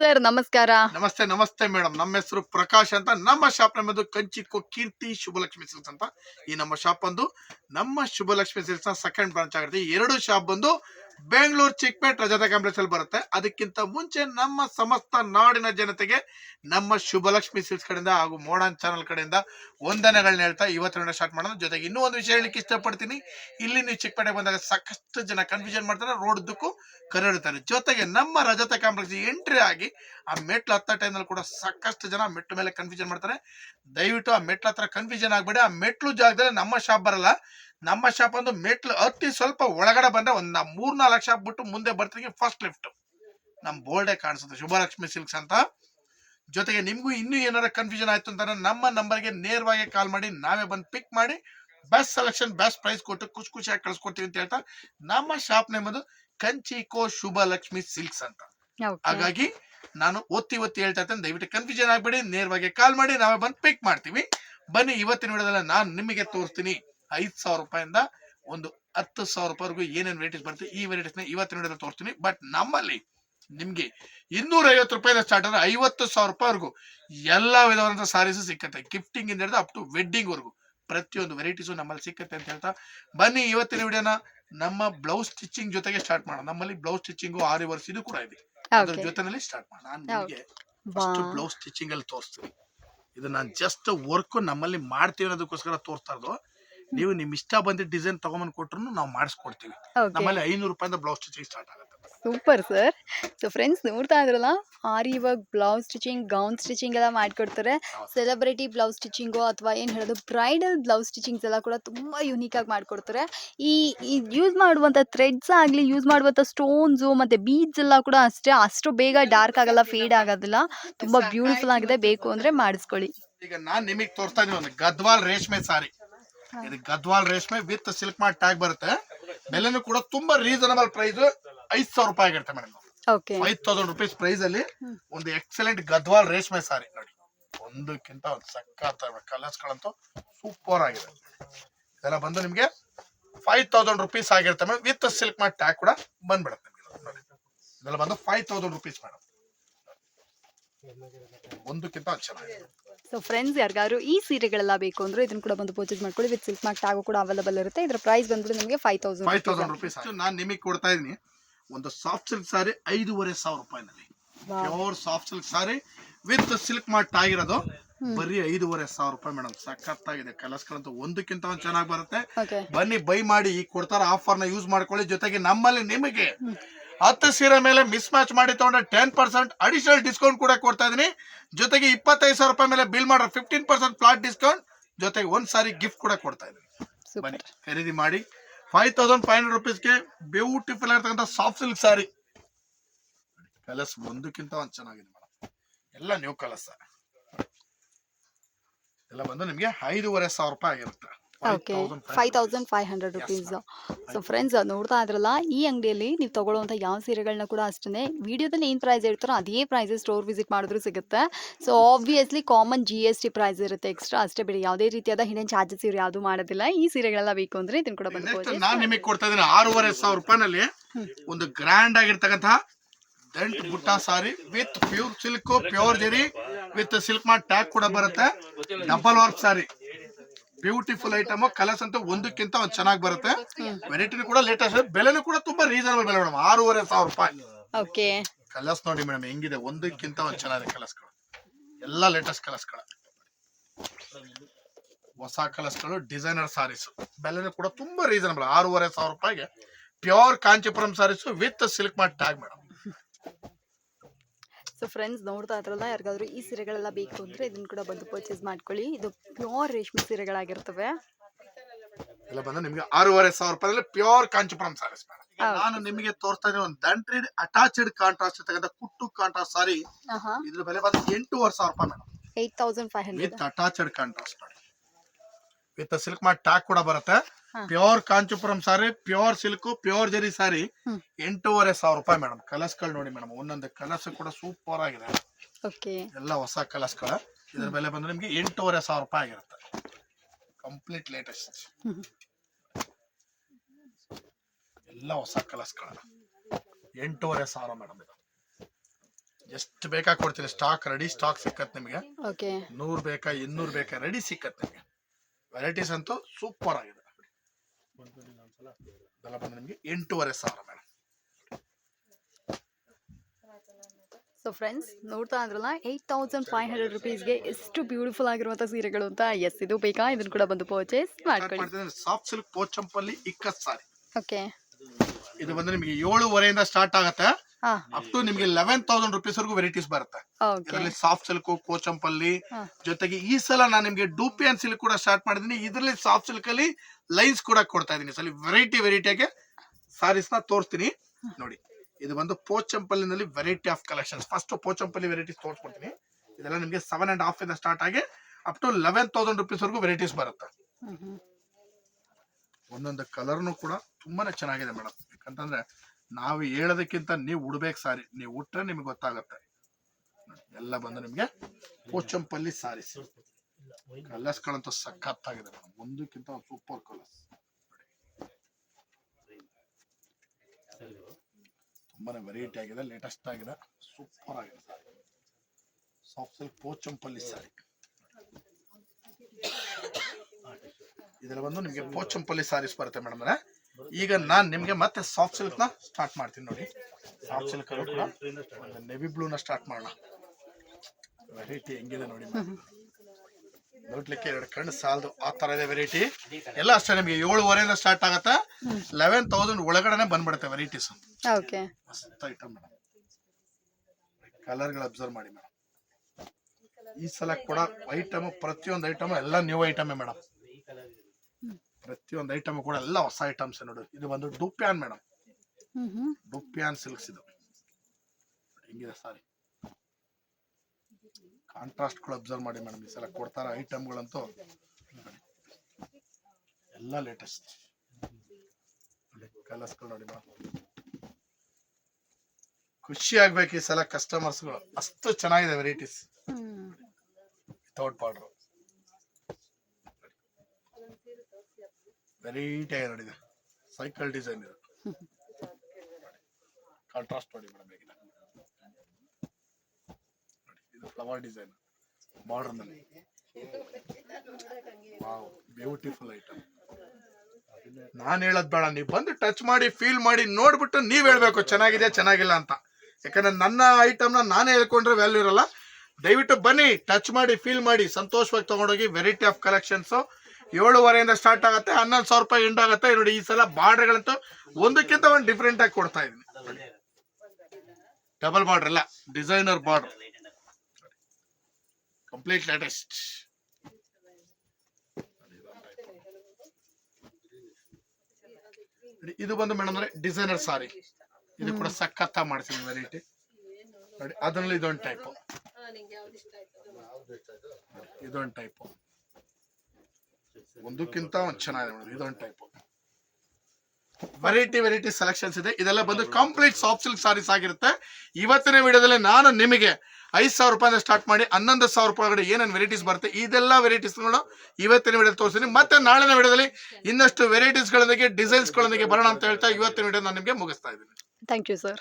Sir, ನಮಸ್ಕಾರ. ನಮಸ್ತೆ ನಮಸ್ತೆ ಮೇಡಮ್. ನಮ್ಮ ಹೆಸರು ಪ್ರಕಾಶ್ ಅಂತ. ನಮ್ಮ ಶಾಪ್ ನಮ್ಮದು ಕಂಚಿಕೋ ಕೀರ್ತಿ ಶುಭಲಕ್ಷ್ಮಿ ಸಿಲ್ಕ್ಸ್ ಅಂತ. ಈ ನಮ್ಮ ಶಾಪ್ ಬಂದು ನಮ್ಮ ಶುಭಲಕ್ಷ್ಮಿ ಸಿಲ್ಕ್ಸ್ನ ಸೆಕೆಂಡ್ ಬ್ರಾಂಚ್ ಆಗಿರುತ್ತೆ ಎರಡು ಶಾಪ್ ಬಂದು ಬೆಂಗಳೂರು ಚಿಕ್ಕಪೇಟ್ ರಜತ ಕಾಂಪ್ಲೆಕ್ಸ್ ಅಲ್ಲಿ ಬರುತ್ತೆ. ಅದಕ್ಕಿಂತ ಮುಂಚೆ ನಮ್ಮ ಸಮಸ್ತ ನಾಡಿನ ಜನತೆಗೆ ನಮ್ಮ ಶುಭಲಕ್ಷ್ಮಿ ಸಿಲ್ಸ್ ಕಡೆಯಿಂದ ಹಾಗೂ ಮೋಡನ್ ಚಾನಲ್ ಕಡೆಯಿಂದ ವಂದನೆಗಳನ್ನ ಹೇಳ್ತಾ ಇವತ್ತಿನ ಸ್ಟಾರ್ಟ್ ಮಾಡೋಣ. ಜೊತೆಗೆ ಇನ್ನೂ ಒಂದು ವಿಷಯ ಹೇಳಲಿಕ್ಕೆ ಇಷ್ಟಪಡ್ತೀನಿ. ಇಲ್ಲಿ ನೀವು ಚಿಕ್ಕಪೇಟೆ ಬಂದಾಗ ಸಾಕಷ್ಟು ಜನ ಕನ್ಫ್ಯೂಷನ್ ಮಾಡ್ತಾರೆ ರೋಡ್ ದುಕ್ಕು ಕರೆಯುತ್ತಾರೆ ಜೊತೆಗೆ ನಮ್ಮ ರಜತ ಕಾಂಪ್ಲೆಕ್ಸ್ ಎಂಟ್ರಿ ಆಗಿ ಆ ಮೆಟ್ಲು ಹತ್ತ ಟೈಮ್ನಲ್ಲಿ ಕೂಡ ಸಾಕಷ್ಟು ಜನ ಮೆಟ್ಲು ಮೇಲೆ ಕನ್ಫ್ಯೂಷನ್ ಮಾಡ್ತಾರೆ. ದಯವಿಟ್ಟು ಆ ಮೆಟ್ಲ ಹತ್ರ ಕನ್ಫ್ಯೂಷನ್ ಆಗಬೇಡಿ. ಆ ಮೆಟ್ಲು ಜಾಗದಲ್ಲಿ ನಮ್ಮ ಶಾಪ್ ಬರಲ್ಲ. ನಮ್ಮ ಶಾಪ್ ಒಂದು ಮೆಟ್ಲು ಅತಿ ಸ್ವಲ್ಪ ಒಳಗಡೆ ಬಂದ್ರೆ ಒಂದ್ ಮೂರ್ ನಾಲ್ಕು ಶಾಪ್ ಬಿಟ್ಟು ಮುಂದೆ ಬರ್ತೀನಿ ಫಸ್ಟ್ ಲಿಫ್ಟ್ ನಮ್ ಬೋರ್ಡೇ ಕಾಣಿಸುತ್ತೆ. ಶುಭಲಕ್ಷ್ಮಿ ಸಿಲ್ಕ್ಸ್ ಅಂತ. ಜೊತೆಗೆ ನಿಮ್ಗೂ ಇನ್ನೂ ಏನಾರ ಕನ್ಫ್ಯೂಷನ್ ಆಯ್ತು ಅಂತಂದ್ರೆ ನಮ್ಮ ನಂಬರ್ಗೆ ನೇರವಾಗಿ ಕಾಲ್ ಮಾಡಿ ನಾವೇ ಬಂದು ಪಿಕ್ ಮಾಡಿ ಬೆಸ್ಟ್ ಸೆಲೆಕ್ಷನ್ ಬೆಸ್ಟ್ ಪ್ರೈಸ್ ಕೊಟ್ಟು ಖುಷಿ ಖುಷಿಯಾಗಿ ಕಳ್ಸ್ಕೊಡ್ತೀವಿ ಅಂತ ಹೇಳ್ತಾ ನಮ್ಮ ಶಾಪ್ ನೇಮ್ ಅದು ಕಂಚಿಕೋ ಶುಭಲಕ್ಷ್ಮಿ ಸಿಲ್ಕ್ಸ್ ಅಂತ. ಹಾಗಾಗಿ ನಾನು ಒತ್ತಿ ಒತ್ತಿ ಹೇಳ್ತಾ ಇರ್ತೇನೆ ದಯವಿಟ್ಟು ಕನ್ಫ್ಯೂಷನ್ ಆಗ್ಬೇಡಿ ನೇರವಾಗಿ ಕಾಲ್ ಮಾಡಿ ನಾವೇ ಬಂದು ಪಿಕ್ ಮಾಡ್ತೀವಿ. ಬನ್ನಿ ಇವತ್ತಿನ ವಿಡಿಯೋದಲ್ಲ ನಾನು ನಿಮಗೆ ತೋರಿಸ್ತೀನಿ ಐದ್ ಸಾವಿರ ರೂಪಾಯಿಂದ ಒಂದು ಹತ್ತು ಸಾವಿರ ರೂಪಾಯಿವರೆಗೂ ಏನೇನು ವೆರೈಟೀಸ್ ಬರುತ್ತೆ ಈ ವೆರೈಟೀಸ್ನ ಇವತ್ತಿನ ವಿಡಿಯೋದಲ್ಲಿ ತೋರಿಸ್ತೀನಿ. ಬಟ್ ನಮ್ಮಲ್ಲಿ ನಿಮ್ಗೆ ಇನ್ನೂರ ಐವತ್ತು ರೂಪಾಯಿಂದ ಸ್ಟಾರ್ಟ್ ಆದ್ರೆ ಐವತ್ತು ಸಾವಿರ ರೂಪಾಯಿವರೆಗೂ ಎಲ್ಲಾ ವಿಧವಾದಂಥ ಸಾರೀಸ್ ಸಿಕ್ಕತ್ತೆ. ಗಿಫ್ಟಿಂಗ್ ಇಂದ ಹಿಡಿದು ಅಪ್ ಟು ವೆಡ್ಡಿಂಗ್ ವರೆಗೂ ಪ್ರತಿಯೊಂದು ವೆರೈಟೀಸು ನಮ್ಮಲ್ಲಿ ಸಿಕ್ಕತ್ತೆ ಅಂತ ಹೇಳ್ತಾ. ಬನ್ನಿ ಇವತ್ತಿನ ವಿಡಿಯೋನ ನಮ್ಮ ಬ್ಲೌಸ್ ಸ್ಟಿಚಿಂಗ್ ಜೊತೆಗೆ ಸ್ಟಾರ್ಟ್ ಮಾಡೋಣ. ನಮ್ಮಲ್ಲಿ ಬ್ಲೌಸ್ ಸ್ಟಿಚಿಂಗು ಆರಿ ವರ್ಸ್ ಇದು ಕೂಡ ಇದೆ. ಅದ್ರ. ಜೊತೆನಲ್ಲಿ ಸ್ಟಾರ್ಟ್ ಮಾಡೋಣ. ನಾನು. ನಿಮಗೆ ಬ್ಲೌಸ್ ಸ್ಟಿಚಿಂಗ್ ಅಲ್ಲಿ ತೋರಿಸ್ತೀನಿ. ಇದು ನಾನು ಜಸ್ಟ್ ವರ್ಕ್ ನಮ್ಮಲ್ಲಿ ಮಾಡ್ತೀವಿ ಅನ್ನೋದಕ್ಕೋಸ್ಕರ ತೋರಿಸ್ತಾ ಇರೋದು. ನೀವು ನಿಮ್ ಇಷ್ಟ ಬಂದ ಡಿಸೈನ್ ತಗೊಂಬಂದ್ ಕೊಟ್ರು ನಾವು ಮಾಡಿಸ್ಕೊಡ್ತೀವಿ. Okay. ನಮ್ಮಲ್ಲಿ ಐನೂರು ರೂಪಾಯಿಂದ ಬ್ಲೌಸ್ ಸ್ಟಿಚಿಂಗ್ ಸ್ಟಾರ್ಟ್ ಆಗುತ್ತೆ ಸೂಪರ್ ಸರ್ ಸೊ ಫ್ರೆಂಡ್ಸ್ ನೋಡ್ತಾ ಇದ್ರಲ್ಲ aari work blouse stitching gown stitching ಎಲ್ಲ ಮಾಡಿಕೊಡ್ತಾರೆ. ಸೆಲೆಬ್ರಿಟಿ ಬ್ಲೌಸ್ ಸ್ಟಿಚಿಂಗು ಅಥವಾ ಏನು ಹೇಳೋದು ಬ್ರೈಡಲ್ ಬ್ಲೌಸ್ ಸ್ಟಿಚಿಂಗ್ಸ್ ಎಲ್ಲ ಕೂಡ ತುಂಬ ಯುನೀಕ್ ಆಗಿ ಮಾಡ್ಕೊಡ್ತಾರೆ. ಈ ಯೂಸ್ ಮಾಡುವಂಥ ಥ್ರೆಡ್ಸ್ ಆಗಲಿ ಯೂಸ್ ಮಾಡುವಂಥ ಸ್ಟೋನ್ಸು ಮತ್ತು ಬೀಡ್ಸ್ ಎಲ್ಲ ಕೂಡ ಅಷ್ಟೇ ಅಷ್ಟು ಬೇಗ ಡಾರ್ಕ್ ಆಗಲ್ಲ ಫೇಡ್ ಆಗೋದಿಲ್ಲ. ತುಂಬ ಬ್ಯೂಟಿಫುಲ್ ಆಗಿದೆ ಬೇಕು ಅಂದರೆ ಮಾಡಿಸ್ಕೊಳ್ಳಿ. ಈಗ ನಾನ್ ನಿಮಗೆ ತೋರಿಸ್ತಾ ಇದೀನಿ ಒಂದು ಗದ್ವಾಲ್ ರೇಷ್ಮೆ ಸಾರಿ. ಇದು ಗದ್ವಾಲ್ ರೇಷ್ಮೆ ವಿತ್ ಸಿಲ್ಕ್ ಮಾರ್ಟ್ ಟ್ಯಾಗ್ ಬರುತ್ತೆ. ಬೆಲೆನೂ ಕೂಡ ತುಂಬಾ ರೀಸನಬಲ್ ಪ್ರೈಸ್ ಐದ್ ಸಾವಿರ ರೂಪಾಯಿ ಆಗಿರುತ್ತೆ madam okay five thousand rupees price ಅಲ್ಲಿ ಒಂದು ಎಕ್ಸಲೆಂಟ್ ಗದ್ವಾಲ್ ರೇಷ್ಮೆ ಸಾರಿ. ನೋಡಿ ಒಂದಕ್ಕಿಂತ ಒಂದು ಸಕ್ಕತ್ತ ಕಲರ್ಸ್ ಗಳಂತೂ ಸೂಪರ್ ಆಗಿದೆ. ಇದೆಲ್ಲ ಬಂದು ನಿಮ್ಗೆ ಫೈವ್ ತೌಸಂಡ್ ರುಪೀಸ್ ಆಗಿರುತ್ತೆ ಮೇಡಮ್ ವಿತ್ ಸಿಲ್ಕ್ ಮಾಡಿ ಟ್ಯಾಗ್ ಕೂಡ ಬಂದ್ಬಿಡುತ್ತೆ ಇದೆಲ್ಲ ಬಂದು ಫೈವ್ ತೌಸಂಡ್ ರುಪೀಸ್ ಮೇಡಮ್ ಒಂದಕ್ಕಿಂತ ಚೆನ್ನಾಗಿದೆ. ಸೊ ಫ್ರೆಂಡ್ಸ್ ಯಾರಿಗಾದ್ರು ಈ ಸೀರೆಗಳೆಲ್ಲ ಬೇಕು ಅಂದ್ರೆ ಇದನ್ನು ಕೂಡ ಬಂದು ಪರ್ಚೇಸ್ ಮಾಡ್ಕೊಳ್ಳಿ. ವಿತ್ ಸಿಲ್ಕ್ ಮಾರ್ಕ್ ಟ್ಯಾಗು ಕೂಡ ಅವೈಲೇಬಲ್ ಇರುತ್ತೆ. ಇದರ ಪ್ರೈಸ್ ಬಂದ್ಬಿಟ್ಟು ನಿಮಗೆ five thousand five thousand rupees ನಾನು ನಿಮಗೆ ಕೊಡ್ತಾ ಇದ್ದೀನಿ. ಒಂದು ಸಾಫ್ಟ್ ಸಿಲ್ಕ್ ಸಾರಿ ಐದೂವರೆ ಸಾವಿರ ರೂಪಾಯಿನಲ್ಲಿ. Pure soft silk sari with Silk Mart ಆಗಿರೋದು ಬರೀ ಐದೂವರೆ ಸಾವಿರ ರೂಪಾಯಿ ಮೇಡಮ್ ಸಖತ್ತಾಗಿದೆ. ಕಲರ್ಸ್ಗಳಂತೂ ಒಂದಕ್ಕಿಂತ ಒಂದು ಚೆನ್ನಾಗಿ ಬರುತ್ತೆ. ಬನ್ನಿ ಬೈ ಮಾಡಿ ಈ ಕೊಡ್ತಾರ ಆಫರ್ನ ಯೂಸ್ ಮಾಡ್ಕೊಳ್ಳಿ. ಜೊತೆಗೆ ನಮ್ಮಲ್ಲಿ ನಿಮಗೆ ಹತ್ತು ಸೀರೆ ಮೇಲೆ ಮಿಸ್ ಮ್ಯಾಚ್ ಮಾಡಿ ತಗೊಂಡ್ರೆ ಟೆನ್ ಪರ್ಸೆಂಟ್ ಅಡಿಷನಲ್ ಡಿಸ್ಕೌಂಟ್ ಕೂಡ ಕೊಡ್ತಾ ಇದೀನಿ. ಜೊತೆಗೆ ಇಪ್ಪತ್ತೈದು ಸಾವಿರ ರೂಪಾಯಿ ಮೇಲೆ ಬಿಲ್ ಮಾಡ್ರೆ ಫಿಫ್ಟೀನ್ ಪರ್ಸೆಂಟ್ ಫ್ಲಾಟ್ ಡಿಸ್ಕೌಂಟ್ ಜೊತೆಗೆ ಒಂದು ಸಾರಿ ಗಿಫ್ಟ್ ಕೂಡ ಕೊಡ್ತಾ ಇದೀನಿ. ಬನ್ನಿ ಖರೀದಿ ಮಾಡಿ. ಫೈವ್ ತೌಸಂಡ್ ಫೈವ್ ಹಂಡ್ರೆಡ್ ರುಪೀಸ್ಗೆ ಬ್ಯೂಟಿಫುಲ್ ಆಗಿರ್ತಕ್ಕಂಥ ಸಾಫ್ಟ್ ಸಿಲ್ಕ್ ಸಾರಿ ಕಲರ್ಸ್ ಒಂದಕ್ಕಿಂತ ಒಂದು ಚೆನ್ನಾಗಿದೆ ಮೇಡಮ್ ಎಲ್ಲ ನ್ಯೂ ಕಲರ್ಸ್ ಎಲ್ಲ ಬಂದು ನಿಮಗೆ ಐದೂವರೆ ಸಾವಿರ ರೂಪಾಯಿ ಆಗಿರುತ್ತೆ. Okay five thousand five hundred rupees so friends ನೋಡ್ತಾ ಇದ್ರಲ್ಲ ಈ ಅಂಗಡಿಯಲ್ಲಿ ನೀವು ತಗೊಳ್ಳುವಂಥ ಯಾವ ಸೀರೆಗಳನ್ನ ಕೂಡ ಅಷ್ಟೇ ವಿಡಿಯೋದಲ್ಲಿ ಏನು ಪ್ರೈಸ್ ಇರ್ತಾರೋ ಅದೇ ಪ್ರೈಸ್ ಸ್ಟೋರ್ ವಿಸಿಟ್ ಮಾಡಿದ್ರು ಸಿಗುತ್ತೆ. So obviously common G S T price ಇರುತ್ತೆ ಎಕ್ಸ್ಟ್ರಾ ಅಷ್ಟೇ ಬಿಡಿ ಯಾವುದೇ ರೀತಿಯಾದ ಹಿಡನ್ ಚಾರ್ಜಸ್ ಇವ್ರು ಯಾವುದು ಮಾಡೋದಿಲ್ಲ. ಈ ಸೀರೆಗಳೆಲ್ಲ ಬೇಕು ಅಂದ್ರೆ ಇದನ್ನು ಕೂಡ ಬಂದು ನಾನ್ ನಿಮಗೆ ಕೊಡ್ತಾ ಇದ್ದೀನಿ ಆರೂವರೆ ಸಾವಿರ ರೂಪಾಯಿನಲ್ಲಿ ಒಂದು ಗ್ರ್ಯಾಂಡ್ ಆಗಿರ್ತಕ್ಕಂತಹ ದಂಟ್ ಬುಟ್ಟ sari with pure silk pure zari with Silk Mart tag ಕೂಡ ಬರುತ್ತೆ. Double work sari beautiful item colours ಅಂತೂ ಒಂದಕ್ಕಿಂತ ಒಂದು ಚೆನ್ನಾಗಿ ಬರುತ್ತೆ. ವೆರೈಟಿನೂ ಕೂಡ ಲೇಟೆಸ್ಟ್ ಬೆಲೆನೂ ಕೂಡ ತುಂಬಾ ರೀಸನಬಲ್ ಬೆಲೆ ಮೇಡಮ್. ಆರೂವರೆ ಸಾವಿರ ರೂಪಾಯಿ. ಓಕೆ ಕಲರ್ಸ್ ನೋಡಿ ಮೇಡಮ್ ಹೆಂಗಿದೆ? ಒಂದಕ್ಕಿಂತ ಒಂದು ಚೆನ್ನಾಗಿದೆ ಕಲರ್ಸ್ಗಳು ಎಲ್ಲ ಲೇಟೆಸ್ಟ್ ಕಲರ್ಸ್ಗಳು ಹೊಸ ಕಲರ್ಸ್ಗಳು ಡಿಸೈನರ್ ಸಾರೀಸ್ ಬೆಲೆನೂ ಕೂಡ ತುಂಬಾ ರೀಸನಬಲ್ ಆರೂವರೆ ಸಾವಿರ ರೂಪಾಯಿಗೆ pure Kanchipuram sarees with Silk Mart tag madam. Friends ನೋಡ್ತಾ ಇದ್ರಲ್ಲ ಯಾರಿಗಾದ್ರೂ ಈ ಸೀರೆಗಳೆಲ್ಲ ಬೇಕು ಅಂದ್ರೆ ಇದನ್ನ ಕೂಡ ಬಂದು ಪರ್ಚೇಸ್ ಮಾಡ್ಕೊಳ್ಳಿ. ಇದು ಪ್ಯೂರ್ ರೇಷ್ಮೆ ಸೀರೆಗಳಾಗಿರ್ತವೆ. ಇಲ್ಲ ಬಂದು ನಿಮಗೆ ಆರೂವರೆ ಸಾವಿರ ರೂಪಾಯಿ ಪ್ಯೂರ್ ಕಾಂಚಿಪುರಂ ಸಾರಿ ನಾನು ನಿಮಗೆ ತೋರಿಸ್ತಾ ಇದ್ದೀನಿ ಒಂದು ದಂಟ್ರಿಡ್ ಅಟ್ಯಾಚ್ಡ್ ಕಾಂಟ್ರಾಸ್ಟ್ ಇರ್ತಕ್ಕಂಥ ಕುಟ್ಟು ಕಾಂಟ್ರಾಸ್ಟ್ ಸಾರಿ ಇದ್ರ ಬೆಲೆ ಬಂದು ಎಂಟೂವರೆ ಸಾವಿರ ರೂಪಾಯಿ madam eight thousand five hundred with attached contrast with silk ಮಾಡಿ ಟ್ಯಾಕ್ ಕೂಡ ಬರುತ್ತೆ. Pure Kanchipuram sari pure silk pure zari sari. ಎಂಟೂವರೆ ಸಾವಿರ ರೂಪಾಯಿ ಮೇಡಮ್. ಕಲರ್ಸ್ಗಳು ನೋಡಿ ಮೇಡಮ್. ಒಂದೊಂದು ಕಲರ್ಸ್ ಕೂಡ ಸೂಪರ್ ಆಗಿದೆ. ಎಲ್ಲ ಹೊಸ ಕಲರ್ಸ್ಗಳ ಇದ್ರ ಬೆಲೆ ಬಂದ್ರೆ ನಿಮ್ಗೆ ಎಂಟೂವರೆ ಸಾವಿರ ರೂಪಾಯಿ ಆಗಿರುತ್ತೆ. Complete latest. ಎಲ್ಲ ಹೊಸ ಕಲರ್ಸ್ಗಳ ಎಂಟೂವರೆ ಸಾವಿರ ಮೇಡಮ್ ಇದು. ಎಷ್ಟು ಬೇಕಾ ಕೊಡ್ತೀನಿ ಸ್ಟಾಕ್ ರೆಡಿ ಸ್ಟಾಕ್ ಸಿಕ್ಕತ್ ನಿಮಗೆ. ನೂರು ಬೇಕಾ ಇನ್ನೂರು ಬೇಕಾ ರೆಡಿ ಸಿಕ್ಕತ್ ನಿಮಗೆ. ವೆರೈಟೀಸ್ ಅಂತೂ ಸೂಪರ್ ಆಗಿದೆ. ಇದೆಲ್ಲ ಬಂದು ನಿಮಗೆ ಎಂಟೂವರೆ ಸಾವಿರ ಮೇಡಮ್ ಸೊ ಫ್ರೆಂಡ್ಸ್ ನೋಡ್ತಾ ಇದ್ರಲ್ಲ ಏಯ್ಟ್ ತೌಸಂಡ್ ಫೈವ್ ಹಂಡ್ರೆಡ್ ರುಪೀಸ್ಗೆ ಎಷ್ಟು ಬ್ಯೂಟಿಫುಲ್ ಆಗಿರುವಂಥ ಸೀರೆಗಳು ಅಂತ. ಎಸ್ ಇದು ಬೇಕಾ? ಇದನ್ನು ಕೂಡ ಬಂದು ಪರ್ಚೇಸ್ ಮಾಡ್ಕೊಳ್ಳಿ. Soft silk Pochampalli ikat sari okay ಇದು ಬಂದು ನಿಮಗೆ ಏಳುವರೆಯಿಂದ ಸ್ಟಾರ್ಟ್ ಆಗುತ್ತೆ. ಅಪ್ ಟು ನಿಮ್ಗೆ ಲೆವೆನ್ ತೌಸಂಡ್ ರುಪೀಸ್ ವರೆಗೂ ವೆರೈಟೀಸ್ ಬರುತ್ತೆ. ಇದರಲ್ಲಿ ಸಾಫ್ಟ್ ಸಿಲ್ಕ್ ಕೋಚಂಪಲ್ಲಿ ಜೊತೆಗೆ ಈ ಸಲ ನಾನು ನಿಮ್ಗೆ ಡೂಪಿಯನ್ ಸಿಲ್ಕ್ ಕೂಡ ಸ್ಟಾರ್ಟ್ ಮಾಡಿದೀನಿ. ಇದರಲ್ಲಿ ಸಾಫ್ಟ್ ಸಿಲ್ಕ್ ಅಲ್ಲಿ ಲೈನ್ಸ್ ಕೂಡ ಕೊಡ್ತಾ ಇದೀನಿ. ಸಲ ವೆರೈಟಿ ವೆರೈಟಿಯಾಗಿ ಸಾರೀಸ್ನ ತೋರಿಸ್ತೀನಿ. ನೋಡಿ ಇದು ಬಂದು ಪೋಚಂಪಲ್ಲಿನಲ್ಲಿ variety of collection first Pochampalli varieties ತೋರಿಸ್ಕೊಡ್ತೀನಿ. ಇದೆಲ್ಲ ನಿಮಗೆ ಸೆವೆನ್ ಅಂಡ್ ಹಾಫ್ ಇಂದ ಸ್ಟಾರ್ಟ್ ಆಗಿ up to eleven thousand rupees ವರೆಗೂ ವೆರೈಟೀಸ್ ಬರುತ್ತೆ. ಒಂದೊಂದು ಕಲರ್ನು ಕೂಡ ತುಂಬಾನೇ ಚೆನ್ನಾಗಿದೆ ಮೇಡಮ್ ಯಾಕಂತಂದ್ರೆ ನಾವು ಹೇಳೋದಕ್ಕಿಂತ ನೀವು ಉಡ್ಬೇಕು ಸಾರಿ. ನೀವು ಉಟ್ರೆ ನಿಮ್ಗೆ ಗೊತ್ತಾಗತ್ತೆ. ಎಲ್ಲ ಬಂದು ನಿಮಗೆ ಪೋಚಂಪಲ್ಲಿ ಸಾರಿ ಕಲರ್ಸ್ಗಳಂತೂ ಸಖತ್ತಾಗಿದೆ ಮೇಡಮ್. ಒಂದಕ್ಕಿಂತ ಒಂದು ಸೂಪರ್ ಕಲರ್ಸ್. ತುಂಬಾನೇ ವೆರೈಟಿ ಆಗಿದೆ ಲೇಟೆಸ್ಟ್ ಆಗಿದೆ. ಸೂಪರ್ ಆಗಿದೆ ಸಾರಿ. ಸಾಫ್ಟ್ ಸಿಲ್ಕ್ ಪೋಚಂಪಲ್ಲಿ ಸಾರಿ. ಇದರಲ್ಲಿ ಬಂದು ನಿಮಗೆ ಪೋಚಂಪಲ್ಲಿ ಸಾರೀಸ್ ಬರುತ್ತೆ ಮೇಡಮ್. ಈಗ ನಾನ್ ನಿಮ್ಗೆ ಮತ್ತೆ ಸಾಫ್ಟ್ ಸಿಲ್ಕ್ನ ಸ್ಟಾರ್ಟ್ ಮಾಡ್ತೀನಿ ನೋಡಿ. ಸಾಫ್ಟ್ ಸಿಲ್ಕ್ ಅಲ್ಲೂ ಕೂಡ ನೆವಿ ಬ್ಲೂ ನ ಸ್ಟಾರ್ಟ್ ಮಾಡೋಣ. ವೆರೈಟಿ ಹೆಂಗಿದೆ ನೋಡಿ. ನೋಡ್ಲಿಕ್ಕೆ ಎರಡು ಕಣ್ಣು ಸಾಲದು. ಆ ತರ ಇದೆ ವೆರೈಟಿ ಎಲ್ಲ ಅಷ್ಟೇ ನಿಮಗೆ ಏಳುವರೆಯಿಂದ ಸ್ಟಾರ್ಟ್ ಆಗತ್ತೆ. ಲೆವೆನ್ ತೌಸಂಡ್ ಒಳಗಡೆ ಬಂದ್ಬಿಡುತ್ತೆ ವೆರೈಟೀಸ್ ಓಕೆ ಮಸ್ತ್ ಐಟಮ್ ಮೇಡಮ್. ಕಲರ್ಗಳು ಅಬ್ಸರ್ವ್ ಮಾಡಿ ಮೇಡಮ್. ಈ ಸಲ ಕೂಡ ಐಟಮ್ ಪ್ರತಿಯೊಂದು ಐಟಮ್ ಎಲ್ಲ ನ್ಯೂ ಐಟಮೇ ಮೇಡಮ್. ಪ್ರತಿಯೊಂದು ಐಟಮ್ ಕೂಡ ಎಲ್ಲ ಹೊಸ ಐಟಮ್ಸ್ ನೋಡಿ. ಇದು ಬಂದು ಡುಪ್ಯಾನ್ ಮೇಡಮ್ ಡುಪ್ಯಾನ್ ಸಿಲ್ಕ್ಸ್ ಇದು. ಹೆಂಗಿದೆ ಸಾರಿ. ಕಾಂಟ್ರಾಸ್ಟ್ಗಳು ಅಬ್ಸರ್ವ್ ಮಾಡಿ ಮೇಡಮ್ ಈ ಸಲ ಕೊಡ್ತಾರ ಐಟಮ್ಗಳಂತೂ ಎಲ್ಲ ಲೇಟೆಸ್ಟ್ ಕಲರ್ಸ್ಗಳು ನೋಡಿ ಮೇಡಮ್ ಖುಷಿ ಆಗ್ಬೇಕು ಈ ಸಲ ಕಸ್ಟಮರ್ಸ್ಗಳು ಅಷ್ಟು ಚೆನ್ನಾಗಿದೆ varieties without border variety tyre ನೋಡಿದೆ ಸೈಕಲ್ ಡಿಸೈನ್ ಇದು. ಕಾಂಟ್ರಾಸ್ಟ್ ಮಾಡಿ ಮೇಡಮ್ ಇದು? ಫ್ಲವರ್ ಡಿಸೈನ್ ಬಾರ್ಡರ್ನಲ್ಲಿ ವಾವ್ ಬ್ಯೂಟಿಫುಲ್ ಐಟಮ್ ನಾನು ಹೇಳದ್ ಬೇಡ, ನೀವು ಬಂದು ಟಚ್ ಮಾಡಿ ಫೀಲ್ ಮಾಡಿ ನೋಡ್ಬಿಟ್ಟು ನೀವ್ ಹೇಳ್ಬೇಕು, ಚೆನ್ನಾಗಿದೆ, ಚೆನ್ನಾಗಿಲ್ಲ ಅಂತ. ಯಾಕಂದ್ರೆ ನನ್ನ ಐಟಮ್ನ ನಾನೇ ಹೇಳ್ಕೊಂಡ್ರೆ ವ್ಯಾಲ್ಯೂ ಇರಲ್ಲ. ದಯವಿಟ್ಟು ಬನ್ನಿ ಟಚ್ ಮಾಡಿ ಫೀಲ್ ಮಾಡಿ, ಸಂತೋಷವಾಗಿ ತಗೊಂಡೋಗಿ ವೆರೈಟಿ ಆಫ್ ಕಲೆಕ್ಷನ್ಸ್ ಏಳುವರೆಯಿಂದ ಸ್ಟಾರ್ಟ್ ಆಗುತ್ತೆ ಹನ್ನೊಂದು ಸಾವಿರ ರೂಪಾಯಿ ಎಂಡ್ ಆಗುತ್ತೆ. ನೋಡಿ ಈ ಸಲ ಬಾರ್ಡ್ರ್ಗಳಂತೂ ಒಂದಕ್ಕಿಂತ ಒಂದು ಡಿಫ್ರೆಂಟ್ ಆಗಿ ಕೊಡ್ತಾ ಇದೀನಿ ಡಬಲ್ ಬಾರ್ಡರ್ ಅಲ್ಲ ಡಿಸೈನರ್ ಬಾರ್ಡರ್ ಕಂಪ್ಲೀಟ್ ಲೇಟೆಸ್ಟ್ ಇದು ಬಂದು ಮೇಡಮ್ ಅಂದ್ರೆ ಡಿಸೈನರ್ ಸಾರಿ ಇದು ಕೂಡ ಸಖತ್ತ ಮಾಡ್ತೀನಿ ವೆರೈಟಿ ನೋಡಿ ಅದರಲ್ಲಿ ಇದೊಂದು ಟೈಪ್ ಇದೊಂದು ಟೈಪ್ ಒಂದಕ್ಕಿಂತ ಒಂದು ಚೆನ್ನಾಗಿದೆ ಮೇಡಮ್ ಇದೊಂದು ಟೈಪ್ ವೆರೈಟಿ ವೆರೈಟಿ ಸೆಲೆಕ್ಷನ್ಸ್ ಇದೆ. ಇದೆಲ್ಲ ಬಂದು ಕಂಪ್ಲೀಟ್ ಸಾಫ್ಟ್ ಸಿಲ್ಕ್ ಸಾರೀಸ್ ಆಗಿರುತ್ತೆ. ಇವತ್ತಿನ ವಿಡಿಯೋದಲ್ಲಿ ನಾನು ನಿಮಗೆ ಐದು ಸಾವಿರ ರೂಪಾಯಿಂದ ಸ್ಟಾರ್ಟ್ ಮಾಡಿ ಹನ್ನೊಂದು ಸಾವಿರ ರೂಪಾಯಿ ಒಳಗಡೆ ಏನೇನು ವೆರೈಟೀಸ್ ಬರುತ್ತೆ ಇದೆಲ್ಲ ವೆರೈಟೀಸ್ಗಳು ಇವತ್ತಿನ ವಿಡಿಯೋ ತೋರಿಸ್ತೀನಿ. ಮತ್ತೆ ನಾಳಿನ ವಿಡಿಯೋದಲ್ಲಿ ಇನ್ನಷ್ಟು ವೆರೈಟೀಸ್ಗಳೊಂದಿಗೆ ಡಿಸೈನ್ಸ್ಗಳೊಂದಿಗೆ ಬರೋಣ ಅಂತ ಹೇಳ್ತಾ ಇವತ್ತಿನ ವಿಡಿಯೋ ನಾನು ನಿಮಗೆ ಮುಗಿಸ್ತಾ ಇದ್ದೀನಿ. Thank you sir